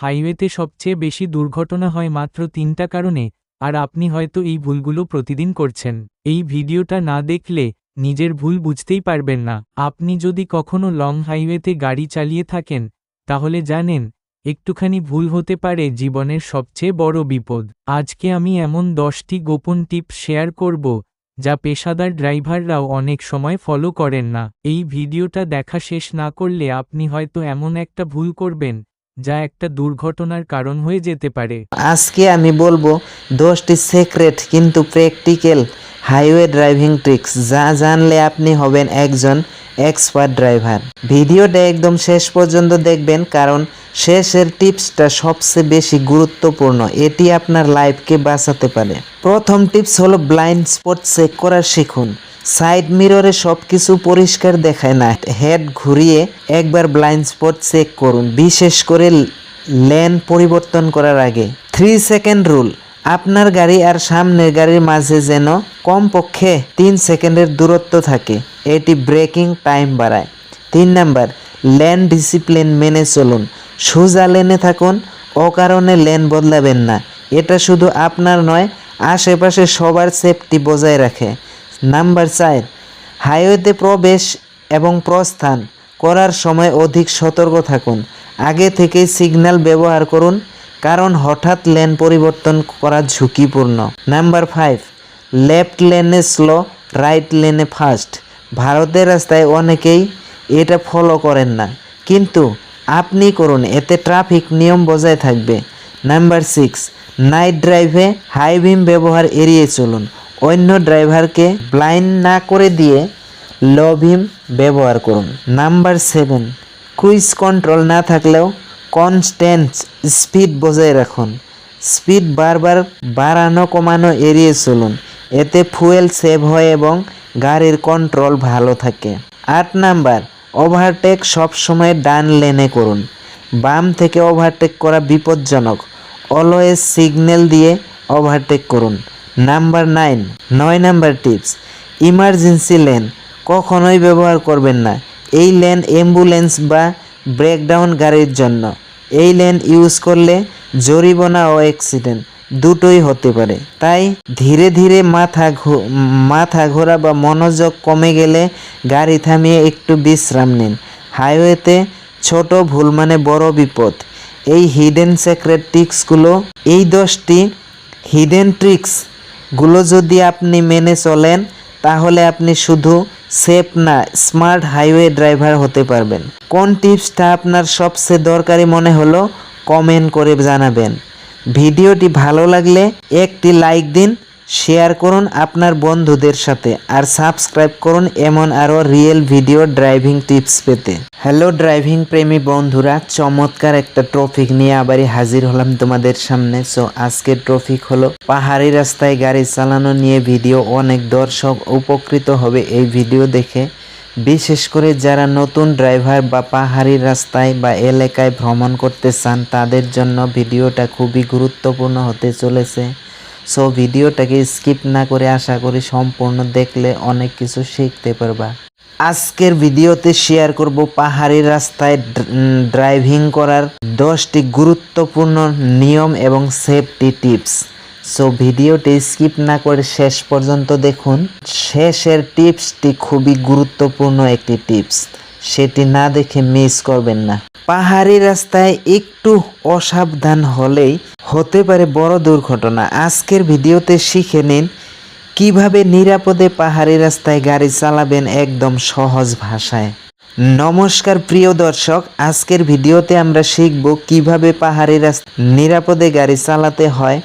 হাইওয়েতে সবচেয়ে বেশি দুর্ঘটনা হয় মাত্র তিনটা কারণে, আর আপনি হয়তো এই ভুলগুলো প্রতিদিন করছেন। এই ভিডিওটা না দেখলে নিজের ভুল বুঝতেই পারবেন না। আপনি যদি কখনো লং হাইওয়েতে গাড়ি চালিয়ে থাকেন, তাহলে জানেন, একটুখানি ভুল হতে পারে জীবনের সবচেয়ে বড় বিপদ। আজকে আমি এমন দশটি গোপন টিপ শেয়ার করব, যা পেশাদার ড্রাইভাররাও অনেক সময় ফলো করেন না। এই ভিডিওটা দেখা শেষ না করলে আপনি হয়তো এমন একটা ভুল করবেন যা একটা দুর্ঘটনার কারণ হয়ে যেতে পারে। আজকে আমি বলব দশটি সিক্রেট কিন্তু প্র্যাকটিক্যাল হাইওয়ে ড্রাইভিং ট্রিক্স যা জানলে আপনি হবেন একজন এক্সপার্ট ড্রাইভার ভিডিওটা একদম শেষ পর্যন্ত দেখবেন, কারণ শেষের টিপসটা সবচেয়ে বেশি গুরুত্বপূর্ণ। এটি আপনার লাইফকে বাঁচাতে পারে। প্রথম টিপস হলো ব্লাইন্ড স্পট চেক করা শিখুন। সাইড মিররে সব কিছু পরিষ্কার দেখায় না। হেড ঘুরিয়ে একবার ব্লাইন্ড স্পট চেক করুন, বিশেষ করে লেন পরিবর্তন করার আগে। থ্রি সেকেন্ড রুল আপনার গাড়ি আর সামনের গাড়ির মাঝে যেন কমপক্ষে তিন সেকেন্ডের দূরত্ব থাকে, এটি ব্রেকিং টাইম বাড়ায়। তিন নাম্বার, লেন ডিসিপ্লিন মেনে চলুন, সোজা লেনে থাকুন, অকারণে লেন বদলাবেন না। এটা শুধু আপনার নয়, আশেপাশে সবার সেফটি বজায় রাখে। নাম্বার চার, হাইওয়েতে প্রবেশ এবং প্রস্থান করার সময় অধিক সতর্ক থাকুন। আগে থেকেই সিগন্যাল ব্যবহার করুন, কারণ হঠাৎ লেন পরিবর্তন করা ঝুঁকিপূর্ণ। নাম্বার ফাইভ, লেফট লেনে স্লো, রাইট লেনে ফাস্ট। ভারতের রাস্তায় অনেকেই এটা ফলো করেন না। কিন্তু আপনি করুন, এতে ট্রাফিক নিয়ম বজায় থাকবে। নাম্বার সিক্স, নাইট ড্রাইভে হাই বিম ব্যবহার এড়িয়ে চলুন। অন্য ড্রাইভারকে ব্লাইন্ড না করে দিয়ে লো বিম ব্যবহার করুন। নাম্বার সেভেন, ক্রুইজ কন্ট্রোল না থাকলেও কনস্ট্যান্ট স্পিড বজায় রাখুন। স্পিড বারবার বাড়ানো, কমানো, এড়িয়ে চলুন। এতে ফুয়েল সেভ হয় এবং গাড়ির কন্ট্রোল ভালো থাকে। আট নাম্বার, ওভারটেক সবসময় ডান লেনে করুন। বাম থেকে ওভারটেক করা বিপজ্জনক। অলওয়েজ সিগন্যাল দিয়ে ওভারটেক করুন। নাম্বার নাইন, নয় নাম্বার টিপস ইমার্জেন্সি লেন কখনোই ব্যবহার করবেন না। এই লেন অ্যাম্বুলেন্স বা ব্রেকডাউন গাড়ির জন্য। এই লেন ইউজ করলে জরিমানা ও অ্যাক্সিডেন্ট দুটোই হতে পারে। তাই ধীরে ধীরে মাথা মাথা ঘোরা বা মনোযোগ কমে গেলে গাড়ি থামিয়ে একটু বিশ্রাম নিন। হাইওয়েতে ছোট ভুল মানে বড় বিপদ। এই হিডেন সিক্রেট ট্রিক্সগুলো এই দশটি হিডেন ট্রিক্সগুলো যদি আপনি মেনে চলেন, তাহলে আপনি শুধু সেফ না স্মার্ট হাইওয়ে ড্রাইভার হতে পারবেন। কোন টিপসটা আপনার সবচেয়ে দরকারি মনে হলো কমেন্ট করে জানাবেন। ভিডিওটি ভালো লাগলে একটি লাইক দিন শেয়ার করুন আপনার বন্ধুদের সাথে আর সাবস্ক্রাইব করুন এমন আরও রিয়েল ভিডিও ড্রাইভিং টিপস পেতে। হ্যালো ড্রাইভিং প্রেমী বন্ধুরা, চমৎকার একটা ট্রফিক নিয়ে আবারই হাজির হলাম তোমাদের সামনে। সো আজকের ট্রফিক হলো পাহাড়ি রাস্তায় গাড়ি চালানো নিয়ে ভিডিও। অনেক দর্শক উপকৃত হবে এই ভিডিও দেখে। বিশেষ করে যারা নতুন ড্রাইভার বা পাহাড়ি রাস্তায় বা এলাকায় ভ্রমণ করতে চান, তাদের জন্য ভিডিওটা খুবই গুরুত্বপূর্ণ হতে চলেছে। সো ভিডিওটাকে স্কিপ না করে আশা করি সম্পূর্ণ দেখলে অনেক কিছু শিখতে পারবা। আজকের ভিডিওতে শেয়ার করব পাহাড়ি রাস্তায় ড্রাইভিং করার দশটি গুরুত্বপূর্ণ নিয়ম এবং সেফটি টিপস সো ভিডিওটি স্কিপ না করে শেষ পর্যন্ত দেখুন। শেষের টিপসটি খুবই গুরুত্বপূর্ণ একটি টিপস সেটি না দেখে মিস করবেন না। পাহাড়ি রাস্তায় একটু অসাবধান হলেই হতে পারে বড় দুর্ঘটনা। আজকের ভিডিওতে শিখে নিন কীভাবে নিরাপদে পাহাড়ি রাস্তায় গাড়ি চালাবেন একদম সহজ ভাষায়। নমস্কার প্রিয় দর্শক, আজকের ভিডিওতে আমরা শিখব কীভাবে পাহাড়ি রাস্তা নিরাপদে গাড়ি চালাতে হয়।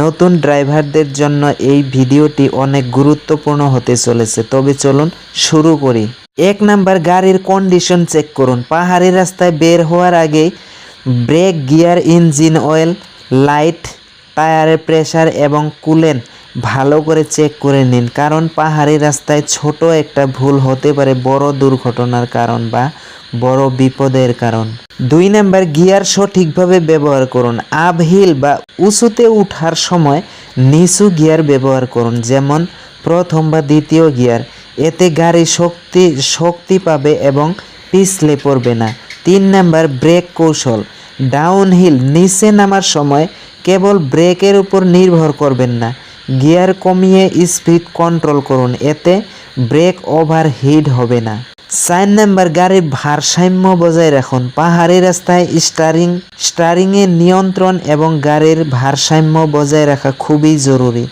নতুন ড্রাইভারদের জন্য এই ভিডিওটি অনেক গুরুত্বপূর্ণ হতে চলেছে, তবে চলুন শুরু করি। এক নাম্বার, গাড়ির কন্ডিশন চেক করুন। পাহাড়ি রাস্তায় বের হওয়ার আগে brake gear, engine oil, light, টায়ারের প্রেসার এবং কুলেন ভালো করে চেক করে নিন। কারণ পাহাড়ি রাস্তায় ছোট একটা ভুল হতে পারে বড় দুর্ঘটনার কারণ বা বড় বিপদের কারণ। দুই নাম্বার, গিয়ার সঠিকভাবে ব্যবহার করুন। আপহিল বা উঁচুতে উঠার সময় নিচু গিয়ার ব্যবহার করুন, যেমন প্রথম বা দ্বিতীয় গিয়ার। এতে গাড়ি শক্তি শক্তি পাবে এবং পিছলে পড়বে না। তিন নাম্বার, ব্রেক কৌশল। ডাউনহিল, নিচে নামার সময় কেবল ব্রেকের উপর নির্ভর করবেন না। গিয়ার কমিয়ে স্পিড কন্ট্রোল করুন, এতে ব্রেক ওভার হিট হবে না। চার নাম্বার গাড়ির ভারসাম্য বজায় রাখুন। পাহাড়ি রাস্তায় স্টারিং, স্টারিংয়ে নিয়ন্ত্রণ এবং গাড়ির ভারসাম্য বজায় রাখা খুবই জরুরি।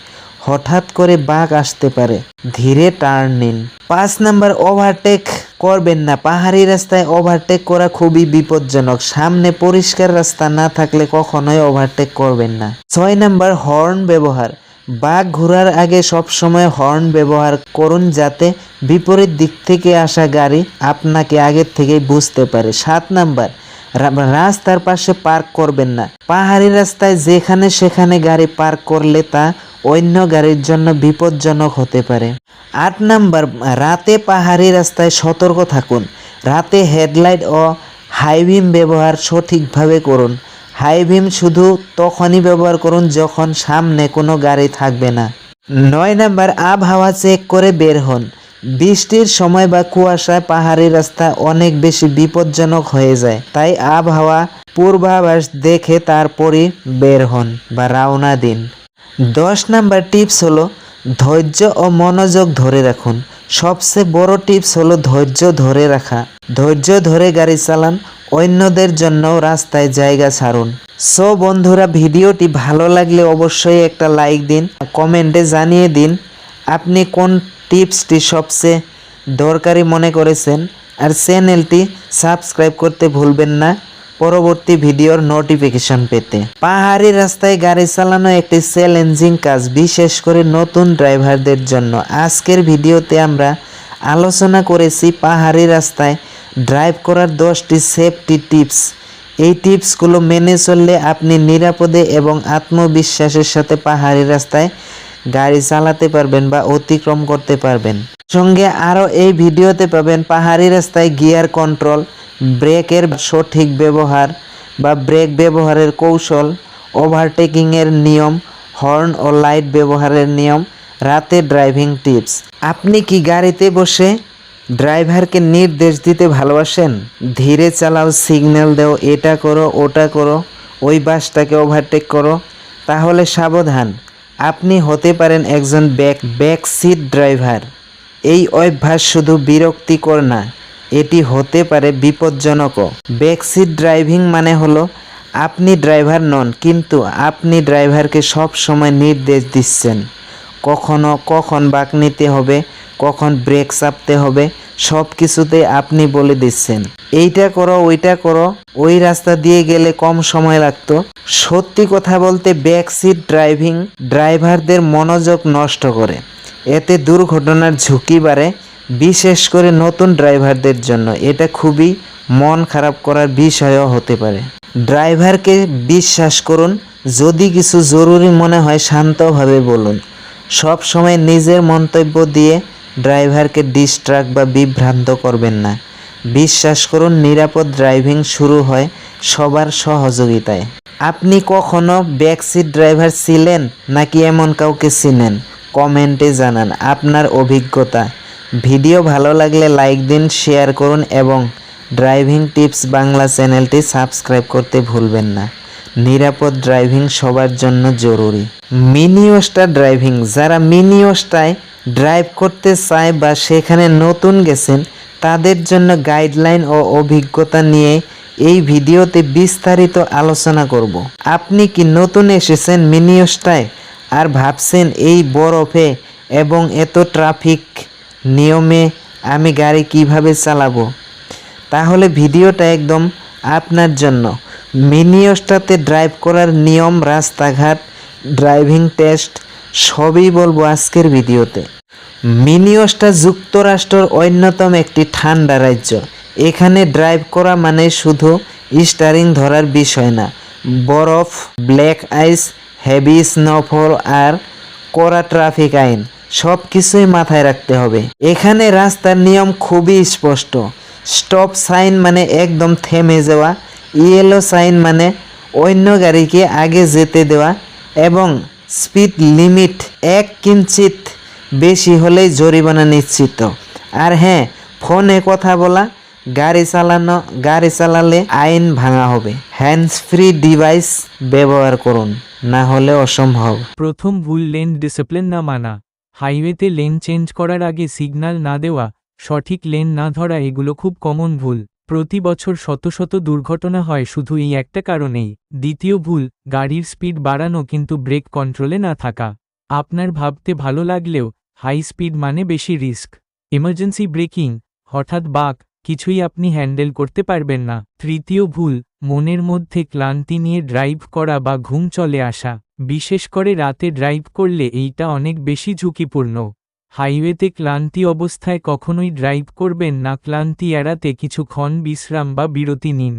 হঠাৎ করে বাঘ আসতে পারে, ধীরে টার্ন নিন। পাঁচ নাম্বার ওভারটেক করবেন না। পাহাড়ি রাস্তায় ওভারটেক করা খুবই বিপজ্জনক। সামনে পরিষ্কার রাস্তা না থাকলে কখনোই ওভারটেক করবেন না। ছয় নাম্বার হর্ন ব্যবহার। বাঘ ঘোরার আগে সবসময় হর্ন ব্যবহার করুন যাতে বিপরীত দিক থেকে আসা গাড়ি আপনাকে আগের থেকেই বুঝতে পারে। সাত নাম্বার রাস্তার পাশে পার্ক করবেন না। পাহাড়ি রাস্তায় যেখানে সেখানে গাড়ি পার্ক করলে তা অন্য গাড়ির জন্য বিপজ্জনক হতে পারে। আট নাম্বার, রাতে পাহাড়ি রাস্তায় সতর্ক থাকুন। রাতে হেডলাইট ও হাইবিম ব্যবহার সঠিকভাবে করুন। হাইবিম শুধু তখনই ব্যবহার করুন যখন সামনে কোনো গাড়ি থাকবে না। নয় নাম্বার, আবহাওয়া চেক করে বের হন। বৃষ্টির সময় বা কুয়াশায় পাহাড়ি রাস্তা অনেক বেশি বিপজ্জনক হয়ে যায়। তাই আবহাওয়া পূর্বাভাস দেখে তারপরই বের হন বা রওনা দিন। দশ নাম্বার টিপস হলো, ধৈর্য ও মনোযোগ ধরে রাখুন। সবচেয়ে বড় টিপস হলো ধৈর্য ধরে রাখা। ধৈর্য ধরে গাড়ি চালান অন্যদের জন্য রাস্তায় জায়গা ছাড়ুন। সো বন্ধুরা, ভিডিওটি ভালো লাগলে অবশ্যই একটা লাইক দিন কমেন্টে জানিয়ে দিন আপনি কোন টিপসটি সবচেয়ে দরকারি মনে করেছেন, আর চ্যানেলটি সাবস্ক্রাইব করতে ভুলবেন না পরবর্তী ভিডিওর নোটিফিকেশন পেতে। পাহাড়ি রাস্তায় গাড়ি চালানো একটি চ্যালেঞ্জিং কাজ, বিশেষ করে নতুন ড্রাইভারদের জন্য। আজকের ভিডিওতে আমরা আলোচনা করেছি পাহাড়ি রাস্তায় ড্রাইভ করার দশটি সেফটি টিপস এই টিপসগুলো মেনে চললে আপনি নিরাপদে এবং আত্মবিশ্বাসের সাথে পাহাড়ি রাস্তায় গাড়ি চালাতে পারবেন বা অতিক্রম করতে পারবেন। সঙ্গে আরও এই ভিডিওতে পাবেন পাহাড়ি রাস্তায় গিয়ার কন্ট্রোল, ব্রেকের সঠিক ব্যবহার বা ব্রেক ব্যবহারের কৌশল, ওভারটেকিংয়ের নিয়ম, হর্ন ও লাইট ব্যবহারের নিয়ম, রাতে ড্রাইভিং টিপস আপনি কি গাড়িতে বসে ড্রাইভারকে নির্দেশ দিতে ভালোবাসেন, ধীরে চালাও, সিগন্যাল দাও, এটা করো, ওটা করো, ওই বাসটাকে ওভারটেক করো, তাহলে সাবধান। আপনি হতে পারেন একজন ব্যাক ব্যাক সিট ড্রাইভার। এই অভ্যাস শুধু বিরক্তিকর না, এটি হতে পারে বিপজ্জনকও। ব্যাকসিট ড্রাইভিং মানে হলো, আপনি ড্রাইভার নন, কিন্তু আপনি ড্রাইভারকে সব সময় নির্দেশ দিচ্ছেন। কখনো কখন বাঁক নিতে হবে কখন ব্রেক চাপতে হবে, সব কিছুতে আপনি বলে দিচ্ছেন। এইটা করো, ওইটা করো, ওই রাস্তা দিয়ে গেলে কম সময় লাগতো। সত্যি কথা বলতে ব্যাক সিট ড্রাইভিং ড্রাইভারদের মনোযোগ নষ্ট করে। এতে দুর্ঘটনার ঝুঁকি বাড়ে, বিশেষ করে নতুন ড্রাইভারদের জন্য। এটা খুবই মন খারাপ করার বিষয়ও হতে পারে। ড্রাইভারকে বিশ্বাস করুন, যদি কিছু জরুরি মনে হয় শান্তভাবে বলুন। সব সময় নিজের মন্তব্য দিয়ে ড্রাইভারকে ডিস্ট্রাক্ট বা বিভ্রান্ত করবেন না। বিশ্বাস করুন, নিরাপদ ড্রাইভিং শুরু হয় সবার সহযোগিতায়। আপনি কখনো ব্যাকসিট ড্রাইভার ছিলেন নাকি এমন কাউকে চিনেন? কমেন্টে জানান আপনার অভিজ্ঞতা। ভিডিও ভালো লাগলে লাইক দিন শেয়ার করুন এবং ড্রাইভিং টিপস বাংলা চ্যানেলটি সাবস্ক্রাইব করতে ভুলবেন না। নিরাপদ ড্রাইভিং সবার জন্য জরুরি। মিনিওস্টার ড্রাইভিং যারা মিনিওস্টায় ড্রাইভ করতে চায় বা সেখানে নতুন গেছেন, তাদের জন্য গাইডলাইন ও অভিজ্ঞতা নিয়ে এই ভিডিওতে বিস্তারিত আলোচনা করব। আপনি কি নতুন এসেছেন মিনিওস্টায় আর ভাবছেন এই বরফে এবং এত ট্রাফিক নিয়মে আমি গাড়ি কীভাবে চালাবো? তাহলে ভিডিওটা একদম আপনার জন্য। মিনিওসটাতে ড্রাইভ করার নিয়ম, রাস্তাঘাট, ড্রাইভিং টেস্ট সবই বলব আজকের ভিডিওতে। মিনিওসটা যুক্তরাষ্ট্রর অন্যতম একটি ঠান্ডা রাজ্য। এখানে ড্রাইভ করা মানে শুধু স্টারিং ধরার বিষয় না, বরফ, ব্ল্যাক আইস, হেভি স্নোফল আর কড়া ট্রাফিক আইন সব কিছুই মাথায় রাখতে হবে। এখানে রাস্তার নিয়ম খুবই স্পষ্ট। স্টপ সাইন মানে একদম থেমে যাওয়া, ইয়েলো সাইন মানে অন্য গাড়িকে আগে যেতে দেওয়া এবং স্পিড লিমিট এক কিঞ্চিত বেশি হলেই জরিমানা নিশ্চিত। আর হ্যাঁ ফোনে কথা বলা, গাড়ি চালানো, গাড়ি চালালে আইন ভাঙা হবে। হ্যান্ডস ফ্রি ডিভাইস ব্যবহার করুন, না হলে অসম্ভব। প্রথম ভুল লেন ডিসিপ্লিন না মানা। হাইওয়েতে লেন চেঞ্জ করার আগে সিগন্যাল না দেওয়া, সঠিক লেন না ধরা, এগুলো খুব কমন ভুল। প্রতি বছর শত শত দুর্ঘটনা হয় শুধু এই একটা কারণেই। দ্বিতীয় ভুল, গাড়ির স্পিড বাড়ানো কিন্তু ব্রেক কন্ট্রোলে না থাকা। আপনার ভাবতে ভালো লাগলেও, হাই স্পিড মানে বেশি রিস্ক। এমার্জেন্সি ব্রেকিং, হঠাৎ বাক, কিছুই আপনি হ্যান্ডেল করতে পারবেন না। তৃতীয় ভুল, মনের মধ্যে ক্লান্তি নিয়ে ড্রাইভ করা বা ঘুম চলে আসা। বিশেষ করে রাতে ড্রাইভ করলে এইটা অনেক বেশি ঝুঁকিপূর্ণ। হাইওয়েতে ক্লান্তি অবস্থায় কখনোই ড্রাইভ করবেন না ক্লান্তি এড়াতে কিছুক্ষণ বিশ্রাম বা বিরতি নিন।